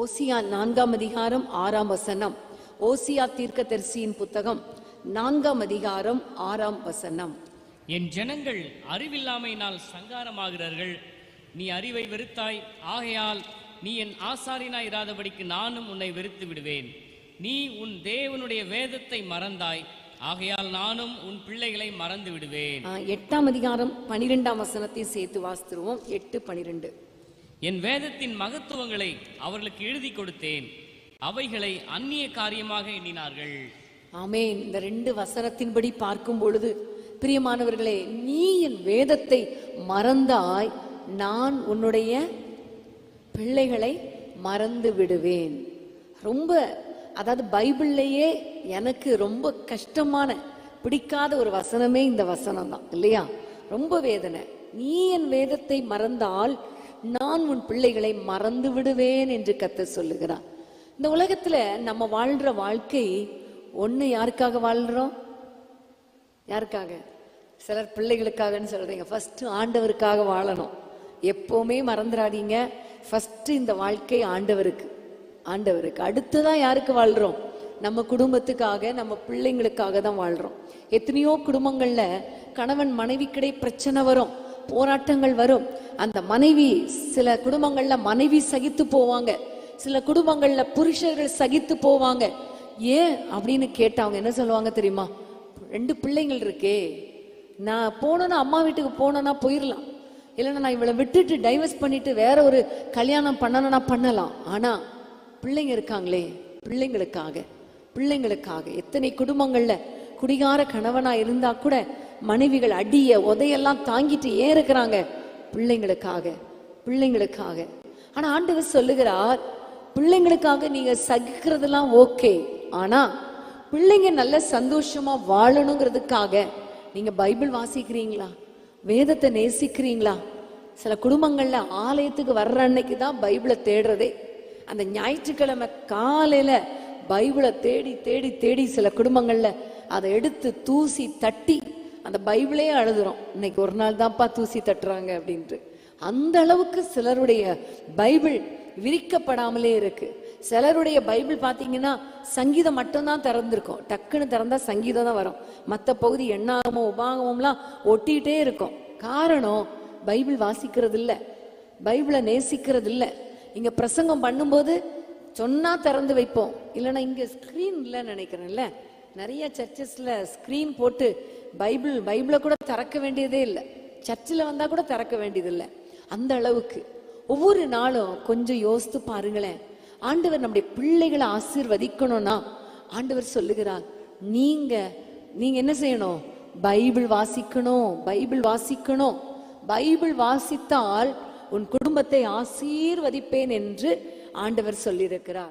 ஓசியா நான்காம் அதிகாரம் ஆறாம் வசனம். ஓசியா தீர்க்கதரிசியின் புத்தகம் நான்காம் அதிகாரம் ஆறாம் வசனம். என் ஜனங்கள் அறிவில்லாமையினால் சங்காரமாகிறார்கள். நீ அறிவை வெறுத்தாய். ஆகையால் நீ என் ஆசாரியனாய் இராதபடிக்கு நானும் உன்னை வெறுத்து விடுவேன். நீ உன் தேவனுடைய வேதத்தை மறந்தாய். ஆகையால் நானும் உன் பிள்ளைகளை மறந்து விடுவேன். எட்டாம் அதிகாரம் பனிரெண்டாம் வசனத்தை சேர்த்து வாசித்துருவோம். எட்டு பனிரெண்டு. என் வேதத்தின் மகத்துவங்களை அவர்களுக்கு எழுதி கொடுத்தேன். அவைகளை அந்நிய காரியமாக எண்ணினார்கள். ஆமென். இந்த ரெண்டு வசனத்தின்படி பார்க்கும் பொழுது பிரியமானவர்களே நீ என் வேதத்தை மறந்தாய் நான் உன்னுடைய பிள்ளைகளை மறந்து விடுவேன். ரொம்ப அதாவது பைபிள்லயே எனக்கு ரொம்ப கஷ்டமான பிடிக்காத ஒரு வசனமே இந்த வசனம் தான் இல்லையா? ரொம்ப வேதனை. நீ என் வேதத்தை மறந்தால் நான் உன் பிள்ளைகளை மறந்து விடுவேன் என்று கத்த சொல்லுகிறார். இந்த உலகத்துல நம்ம வாழ்ற வாழ்க்கை ஒண்ணு யாருக்காக வாழ்றோம்? யாருக்காக? சிலர் பிள்ளைகளுக்காகன்னு சொல்றீங்க. ஃபர்ஸ்ட் ஆண்டவருக்காக வாழணும். எப்பவுமே மறந்துடாதீங்க. ஃபர்ஸ்ட் இந்த வாழ்க்கை ஆண்டவருக்கு. ஆண்டவருக்கு. அடுத்ததான் யாருக்கு வாழ்றோம்? நம்ம குடும்பத்துக்காக நம்ம பிள்ளைங்களுக்காக தான் வாழ்றோம். எத்தனையோ குடும்பங்கள்ல கணவன் மனைவிக்கிடை பிரச்சனை வரும். போராட்டங்கள் வரும். அந்த மனைவி சில குடும்பங்கள்ல மனைவி சகித்து போவாங்க. சில குடும்பங்கள்ல புருஷர்கள் சகித்து போவாங்க. ஏன் அப்படின்னு கேட்டவங்க என்ன சொல்லுவாங்க தெரியுமா? ரெண்டு பிள்ளைங்கள் இருக்கே. நான் போனோன்னா அம்மா வீட்டுக்கு போனோன்னா போயிடலாம் இல்லைன்னா நான் இவளை விட்டுட்டு டைவர்ஸ் பண்ணிட்டு வேற ஒரு கல்யாணம் பண்ணணும்னா பண்ணலாம். ஆனா பிள்ளைங்க இருக்காங்களே. பிள்ளைங்களுக்காக. பிள்ளைங்களுக்காக. எத்தனை குடும்பங்கள்ல குடிகார கணவனா இருந்தா கூட மனைவிகள் அடிய உதையெல்லாம் தாங்கிட்டு ஏன் இருக்கிறாங்க பிள்ளைங்களுக்காக பிள்ளைங்களுக்காக. ஆனா ஆண்டவர் சொல்லுகிறார் பிள்ளைங்களுக்காக நீங்க சகிக்கிறதெல்லாம் ஓகே. ஆனா பிள்ளைங்க நல்ல சந்தோஷமா வாழணுங்கிறதுக்காக நீங்க பைபிள் வாசிக்கிறீங்களா? வேதத்தை நேசிக்கிறீங்களா? சில குடும்பங்கள்ல ஆலயத்துக்கு வர்ற அன்னைக்கு தான் பைபிளை தேடுறதே. அந்த ஞாயிற்றுக்கிழமை காலையில பைபிளை தேடி தேடி தேடி சில குடும்பங்கள்ல அதை எடுத்து தூசி தட்டி அந்த பைபிளே அழுதுறோம் இன்னைக்கு ஒரு நாள் தான்ப்பா தூசி தட்டுறாங்க அப்படின்ட்டு. அந்த அளவுக்கு சிலருடைய பைபிள் விரிக்கப்படாமலே இருக்கு. சிலருடைய பைபிள் பார்த்தீங்கன்னா சங்கீதம் மட்டும்தான் திறந்திருக்கும். டக்குன்னு திறந்தா சங்கீதம் தான் வரும். மற்ற பகுதி எண்ணாகமோ உபாகமம்லாம் ஒட்டிகிட்டே இருக்கும். காரணம் பைபிள் வாசிக்கிறது இல்லை பைபிளை நேசிக்கிறது இல்லை இங்கே பிரசங்கம் பண்ணும்போது சொன்னால் திறந்து வைப்போம். இல்லைன்னா இங்கே ஸ்க்ரீன் இல்லைன்னு நினைக்கிறேன்ல. நிறைய சர்ச்சஸில் ஸ்க்ரீன் போட்டு பைபிள் பைபிளை கூட திறக்க வேண்டியதே இல்லை. சர்ச்சில் வந்தா கூட திறக்க வேண்டியதில்லை. அந்த அளவுக்கு. ஒவ்வொரு நாளும் கொஞ்சம் யோசித்து பாருங்களேன். ஆண்டவர் நம்முடைய பிள்ளைகளை ஆசீர்வதிக்கணும்னா ஆண்டவர் சொல்லுகிறார் நீங்க நீங்க என்ன செய்யணும்? பைபிள் வாசிக்கணும் பைபிள் வாசிக்கணும். பைபிள் வாசித்தால் உன் குடும்பத்தை ஆசீர்வதிப்பேன் என்று ஆண்டவர் சொல்லியிருக்கிறார்.